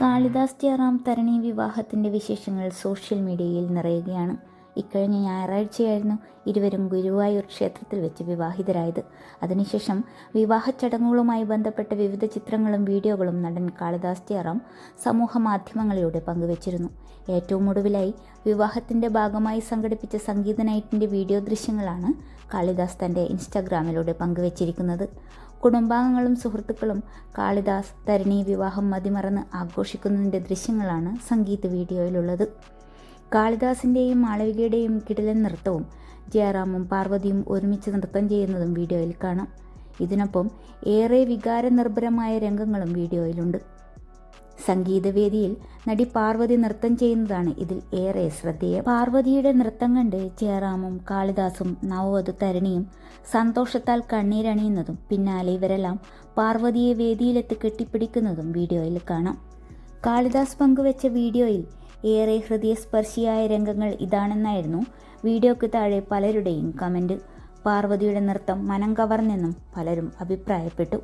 കാളിദാസ് ജയറാം തരണി വിവാഹത്തിന്റെ വിശേഷങ്ങൾ സോഷ്യൽ മീഡിയയിൽ നിറയുകയാണ്. ഇക്കഴിഞ്ഞ ഞായറാഴ്ചയായിരുന്നു ഇരുവരും ഗുരുവായൂർ ക്ഷേത്രത്തിൽ വെച്ച് വിവാഹിതരായത്. അതിനുശേഷം വിവാഹ ചടങ്ങുകളുമായി ബന്ധപ്പെട്ട വിവിധ ചിത്രങ്ങളും വീഡിയോകളും നടൻ കാളിദാസ് ജയറാം സമൂഹ മാധ്യമങ്ങളിലൂടെ പങ്കുവച്ചിരുന്നു. ഏറ്റവും ഒടുവിലായി വിവാഹത്തിന്റെ ഭാഗമായി സംഘടിപ്പിച്ച സംഗീത നൈറ്റിന്റെ വീഡിയോ ദൃശ്യങ്ങളാണ് കാളിദാസ് തന്റെ ഇൻസ്റ്റാഗ്രാമിലൂടെ പങ്കുവച്ചിരിക്കുന്നത്. കുടുംബാംഗങ്ങളും സുഹൃത്തുക്കളും കാളിദാസ് തരണി വിവാഹം മതിമറന്ന് ആഘോഷിക്കുന്നതിന്റെ ദൃശ്യങ്ങളാണ് സംഗീത വീഡിയോയിലുള്ളത്. കാളിദാസിന്റെയും മാളവികയുടെയും കിടിലൻ നൃത്തവും ജയറാമും പാർവതിയും ഒരുമിച്ച് നൃത്തം ചെയ്യുന്നതും വീഡിയോയിൽ കാണാം. ഇതിനൊപ്പം ഏറെ വികാരനിർഭരമായ രംഗങ്ങളും വീഡിയോയിലുണ്ട്. സംഗീതവേദിയിൽ നടി പാർവതി നൃത്തം ചെയ്യുന്നതാണ് ഇതിൽ ഏറെ ശ്രദ്ധേയം. പാർവതിയുടെ നൃത്തം കണ്ട് ജയറാമും കാളിദാസും നവവധു തരണിയും സന്തോഷത്താൽ കണ്ണീരണിയുന്നതും പിന്നാലെ ഇവരെല്ലാം പാർവതിയെ വേദിയിലെത്തി കെട്ടിപ്പിടിക്കുന്നതും വീഡിയോയിൽ കാണാം. കാളിദാസ് പങ്കുവച്ച വീഡിയോയിൽ ഏറെ ഹൃദയസ്പർശിയായ രംഗങ്ങൾ ഇതാണെന്നായിരുന്നു വീഡിയോക്ക് താഴെ പലരുടെയും കമന്റ് പാർവതിയുടെ നൃത്തം മനം കവർന്നെന്നും പലരും അഭിപ്രായപ്പെട്ടു.